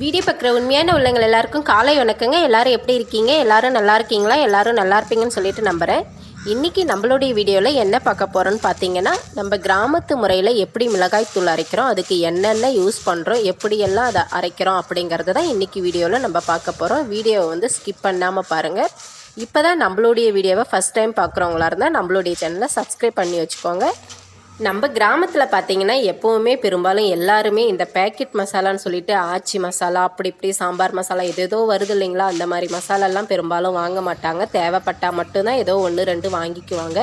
Video பார்க்குற உண்மையான உள்ளங்கள் எல்லாருக்கும் காலை வணக்கங்க. எல்லாரும் எப்படி இருக்கீங்க? எல்லாரும் நல்லா இருக்கீங்களா? எல்லாரும் நல்லா இருப்பீங்கன்னு சொல்லிட்டு நம்புகிறேன் இன்றைக்கி நம்மளுடைய வீடியோவில் என்ன பார்க்க போகிறோன்னு பார்த்தீங்கன்னா நம்ம கிராமத்து முறையில் எப்படி மிளகாய் தூள் அரைக்கிறோம் அதுக்கு என்னென்ன யூஸ் பண்ணுறோம் எப்படியெல்லாம் அதை அரைக்கிறோம் அப்படிங்கிறது தான் இன்றைக்கி வீடியோவில் நம்ம பார்க்க போகிறோம் வீடியோவை வந்து ஸ்கிப் பண்ணாமல் பாருங்கள் இப்போ தான் நம்மளுடைய வீடியோவை ஃபஸ்ட் டைம் பார்க்குறவங்களா இருந்தால் நம்மளுடைய சேனலை சப்ஸ்கிரைப் பண்ணி வச்சுக்கோங்க. நம்ம கிராமத்தில் பார்த்தீங்கன்னா எப்போவுமே பெரும்பாலும் எல்லாருமே இந்த பேக்கெட் மசாலான்னு சொல்லிட்டு ஆச்சி மசாலா அப்படி இப்படி சாம்பார் மசாலா எது ஏதோ வருது இல்லைங்களா? அந்த மாதிரி மசாலாலாம் பெரும்பாலும் வாங்க மாட்டாங்க. தேவைப்பட்டால் மட்டும்தான் ஏதோ ஒன்று ரெண்டு வாங்கிக்குவாங்க.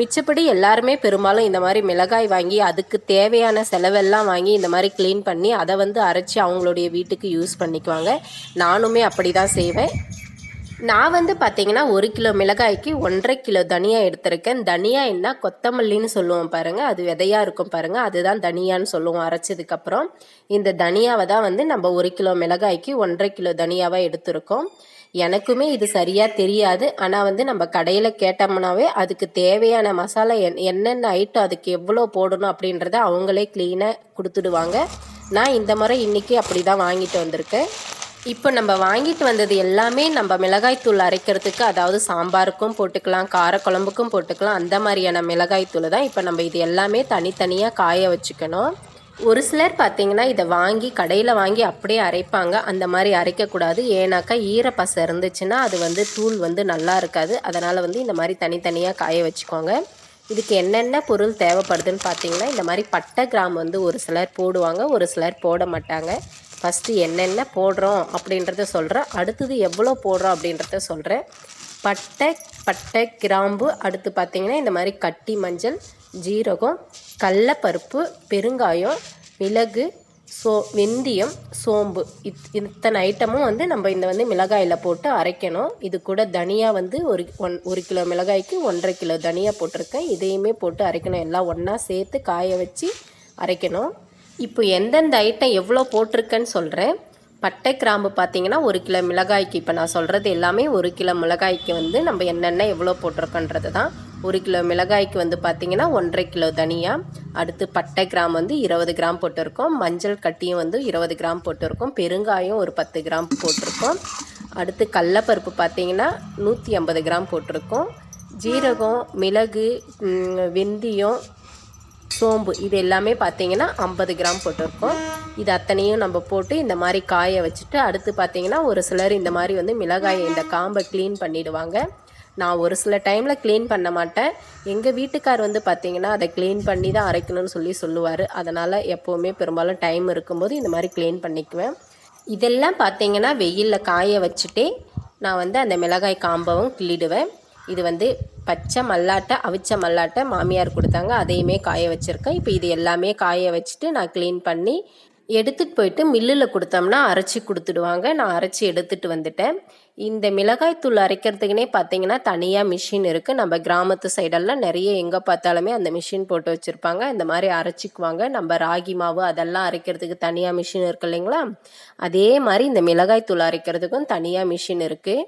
மிச்சப்படி எல்லாருமே பெரும்பாலும் இந்த மாதிரி மிளகாய் வாங்கி அதுக்கு தேவையான செலவெல்லாம் வாங்கி இந்த மாதிரி க்ளீன் பண்ணி அதை வந்து அரைச்சி அவங்களுடைய வீட்டுக்கு யூஸ் பண்ணிக்குவாங்க. நானுமே அப்படி தான் செய்வேன். நான் வந்து பார்த்தீங்கன்னா ஒரு கிலோ மிளகாய்க்கு ஒன்றரை கிலோ தனியா எடுத்திருக்கேன். தனியா என்ன கொத்தமல்லின்னு சொல்லுவோம் பாருங்கள் அது விதையாக இருக்கும் பாருங்கள் அதுதான் தனியான்னு சொல்லுவோம் அரைச்சதுக்கப்புறம். இந்த தனியாவை தான் வந்து நம்ம ஒரு கிலோ மிளகாய்க்கு ஒன்றரை கிலோ தனியாவாக எடுத்திருக்கோம். எனக்குமே இது சரியாக தெரியாது. ஆனால் வந்து நம்ம கடையில் கேட்டோம்னாவே அதுக்கு தேவையான மசாலா என் என்னென்ன ஐட்டம் அதுக்கு எவ்வளோ போடணும் அப்படின்றத அவங்களே க்ளீனாக கொடுத்துடுவாங்க. நான் இந்த முறை இன்றைக்கி அப்படி தான் வாங்கிட்டு வந்திருக்கேன். இப்போ நம்ம வாங்கிட்டு வந்தது எல்லாமே நம்ம மிளகாய் தூள் அரைக்கிறதுக்கு அதாவது சாம்பாருக்கும் போட்டுக்கலாம் காரக்குழம்புக்கும் போட்டுக்கலாம் அந்த மாதிரியான மிளகாய் தூள் தான் இப்போ நம்ம இது எல்லாமே தனித்தனியாக காய வச்சுக்கணும். ஒரு சிலர் பார்த்திங்கன்னா இதை வாங்கி கடையில் வாங்கி அப்படியே அரைப்பாங்க. அந்த மாதிரி அரைக்கக்கூடாது. ஏன்னாக்கா ஈரப்பசை இருந்துச்சுன்னா அது வந்து தூள் வந்து நல்லா இருக்காது. அதனால் வந்து இந்த மாதிரி தனித்தனியாக காய வச்சுக்கோங்க. இதுக்கு என்னென்ன பொருள் தேவைப்படுதுன்னு பார்த்தீங்கன்னா இந்த மாதிரி பட்டை கிராம் வந்து ஒரு சிலர் போடுவாங்க ஒரு சிலர் போட மாட்டாங்க. ஃபஸ்ட்டு என்னென்ன போடுறோம் அப்படின்றத சொல்கிறேன் அடுத்தது எவ்வளோ போடுறோம் அப்படின்றத சொல்கிறேன் பட்டை பட்டை கிராம்பு அடுத்து பார்த்திங்கன்னா இந்த மாதிரி கட்டி மஞ்சள் ஜீரகம் கடலப்பருப்பு பெருங்காயம் மிளகு சோ வெந்தயம் சோம்பு. இத் இத்தனை ஐட்டமும் வந்து நம்ம இந்த வந்து மிளகாயில் போட்டு அரைக்கணும். இது கூட தனியா வந்து ஒரு ஒன் ஒரு கிலோ மிளகாய்க்கு ஒன்றரை கிலோ தனியா போட்டிருக்கேன். இதையுமே போட்டு அரைக்கணும். எல்லாம் ஒன்றா சேர்த்து காய வச்சு அரைக்கணும். இப்போ எந்தெந்த ஐட்டம் எவ்வளோ போட்டிருக்கேன்னு சொல்கிறேன் பட்டை கிராம்பு பார்த்தீங்கன்னா ஒரு கிலோ மிளகாய்க்கு இப்போ நான் சொல்கிறது எல்லாமே ஒரு கிலோ மிளகாய்க்கு வந்து நம்ம என்னென்ன எவ்வளோ போட்டிருக்கோன்றது தான். ஒரு கிலோ மிளகாய்க்கு வந்து பார்த்திங்கன்னா ஒன்றரை கிலோ தனியாக அடுத்து பட்டை கிராம் வந்து இருபது கிராம் போட்டிருக்கோம். மஞ்சள் கட்டியும் வந்து இருபது கிராம் போட்டிருக்கோம். பெருங்காயம் ஒரு பத்து கிராம் போட்டிருக்கோம். அடுத்து கடலப்பருப்பு பார்த்திங்கன்னா நூற்றி ஐம்பது கிராம் போட்டிருக்கோம். ஜீரகம் மிளகு வெந்தயம் சோம்பு இது எல்லாமே பார்த்தீங்கன்னா ஐம்பது கிராம் போட்டிருக்கோம். இது அத்தனையும் நம்ம போட்டு இந்த மாதிரி காய வச்சுட்டு அடுத்து பார்த்தீங்கன்னா ஒரு சிலர் இந்த மாதிரி வந்து மிளகாயை இந்த காம்பை க்ளீன் பண்ணிடுவாங்க. நான் ஒரு சில டைமில் க்ளீன் பண்ண மாட்டேன். எங்கள் வீட்டுக்கார் வந்து பார்த்தீங்கன்னா அதை க்ளீன் பண்ணி தான் அரைக்கணும்னு சொல்லி சொல்லுவார். அதனால் எப்போவுமே பெரும்பாலும் டைம் இருக்கும்போது இந்த மாதிரி க்ளீன் பண்ணிக்குவேன். இதெல்லாம் பார்த்தீங்கன்னா வெயிலில் காய வச்சுட்டே நான் வந்து அந்த மிளகாய் காம்பவும் கிள்ளிடுவேன். இது வந்து பச்சை மல்லாட்டை அவிச்ச மல்லாட்டை மாமியார் கொடுத்தாங்க. அதையுமே காய வச்சுருக்கேன். இப்போ இது எல்லாமே காய வச்சுட்டு நான் க்ளீன் பண்ணி எடுத்துகிட்டு போயிட்டு மில்லில் கொடுத்தோம்னா அரைச்சி கொடுத்துடுவாங்க. நான் அரைச்சி எடுத்துகிட்டு வந்துட்டேன். இந்த மிளகாய் தூள் அரைக்கிறதுக்குனே பார்த்தீங்கன்னா தனியாக மிஷின் இருக்குது நம்ம கிராமத்து சைடெல்லாம் நிறைய எங்கே பார்த்தாலுமே அந்த மிஷின் போட்டு வச்சுருப்பாங்க. இந்த மாதிரி அரைச்சிக்குவாங்க. நம்ம ராகி மாவு அதெல்லாம் அரைக்கிறதுக்கு தனியாக மிஷின் இருக்குது இல்லைங்களா? அதே மாதிரி இந்த மிளகாய் தூள் அரைக்கிறதுக்கும் தனியாக மிஷின் இருக்குது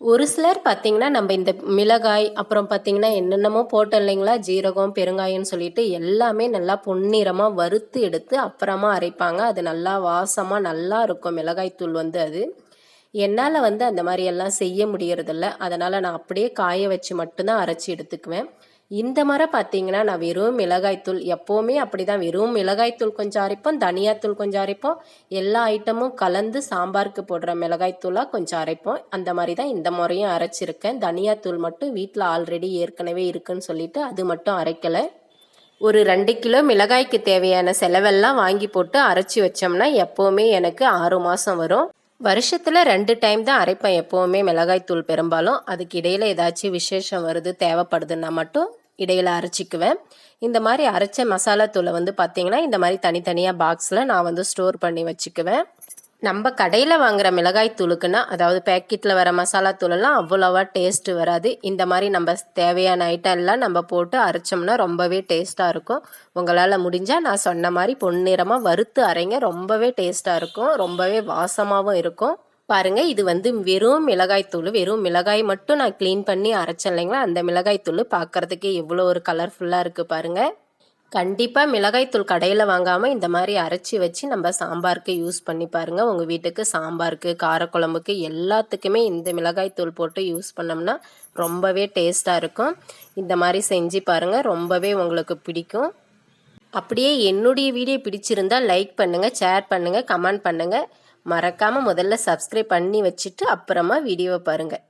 ஒரு சிலர் பார்த்தீங்கன்னா நம்ம இந்த மிளகாய் அப்புறம் பார்த்தீங்கன்னா என்னென்னமோ போட்டோம் இல்லைங்களா? ஜீரகம் பெருங்காயம்னு சொல்லிட்டு எல்லாமே நல்லா பொன்னிறமாக வறுத்து எடுத்து அப்புறமா அரைப்பாங்க. அது நல்லா வாசமாக நல்லா இருக்கும். மிளகாய் தூள் வந்து அது. என்னால் வந்து அந்த மாதிரி எல்லாம் செய்ய முடியறதில்ல. அதனால் நான் அப்படியே காய வச்சு மட்டும்தான் அரைச்சி எடுத்துக்குவேன். இந்த முறை பார்த்தீங்கன்னா நான் வெறும் மிளகாய்த்தூள் எப்போவுமே அப்படி தான் வெறும் மிளகாய்த்தூள் கொஞ்சம் அரைப்போம் தனியாத்தூள் கொஞ்சம் அரைப்போம். எல்லா ஐட்டமும் கலந்து சாம்பாருக்கு போடுற மிளகாய்த்தூளாக கொஞ்சம் அரைப்போம். அந்த மாதிரி தான் இந்த முறையும் அரைச்சிருக்கேன். தனியாத்தூள் மட்டும் வீட்டில் ஆல்ரெடி ஏற்கனவே இருக்குன்னு சொல்லிட்டு அது மட்டும் அரைக்கலை. ஒரு ரெண்டு கிலோ மிளகாய்க்கு தேவையான செலவெல்லாம் வாங்கி போட்டு அரைச்சி வச்சோம்னா எப்போவுமே எனக்கு ஆறு மாதம் வரும். வருஷத்தில் ரெண்டு டைம் தான் அரைப்பேன் எப்போவுமே மிளகாய்த்தூள் பெரும்பாலும். அதுக்கு இடையில் ஏதாச்சும் விசேஷம் வருது தேவைப்படுதுன்னா மட்டும் இடையில் அரைச்சிக்குவேன். இந்த மாதிரி அரைச்ச மசாலா தூளை வந்து பார்த்திங்கன்னா இந்த மாதிரி தனித்தனியாக பாக்ஸில் நான் வந்து ஸ்டோர் பண்ணி வச்சுக்குவேன். நம்ம கடையில் வாங்குகிற மிளகாய் தூளுக்குன்னா அதாவது பேக்கெட்டில் வர மசாலா தூளெல்லாம் அவ்வளோவா டேஸ்ட்டு வராது. இந்த மாதிரி நம்ம தேவையான ஐட்டம் எல்லாம் நம்ம போட்டு அரைச்சோம்னா ரொம்பவே டேஸ்ட்டாக இருக்கும். உங்களால் முடிஞ்சால் நான் சொன்ன மாதிரி பொன்னிறமாக வறுத்து அரைங்க ரொம்பவே டேஸ்ட்டாக இருக்கும். ரொம்பவே வாசமாகவும் இருக்கும். பாருங்கள் இது வந்து வெறும் மிளகாய்த்தூள் வெறும் மிளகாய் மட்டும் நான் க்ளீன் பண்ணி அரைச்சேன் இல்லைங்களா? அந்த மிளகாய்த்தூள் பார்க்குறதுக்கே எவ்வளோ ஒரு கலர்ஃபுல்லாக இருக்குது பாருங்கள் கண்டிப்பாக மிளகாய்த்தூள் கடையில் வாங்காமல் இந்த மாதிரி அரைச்சி வச்சு நம்ம சாம்பாருக்கு யூஸ் பண்ணி பாருங்கள் உங்கள் வீட்டுக்கு சாம்பாருக்கு காரக்குழம்புக்கு எல்லாத்துக்குமே இந்த மிளகாய்த்தூள் போட்டு யூஸ் பண்ணோம்னா ரொம்பவே டேஸ்ட்டாக இருக்கும். இந்த மாதிரி செஞ்சு பாருங்கள் ரொம்பவே உங்களுக்கு பிடிக்கும். அப்படியே என்னுடைய வீடியோ பிடிச்சிருந்தா லைக் பண்ணுங்கள் ஷேர் பண்ணுங்கள் கமெண்ட் பண்ணுங்கள் மறக்காமல் முதல்ல சப்ஸ்கிரைப் பண்ணி வச்சுட்டு அப்புறமா வீடியோவை பாருங்கள்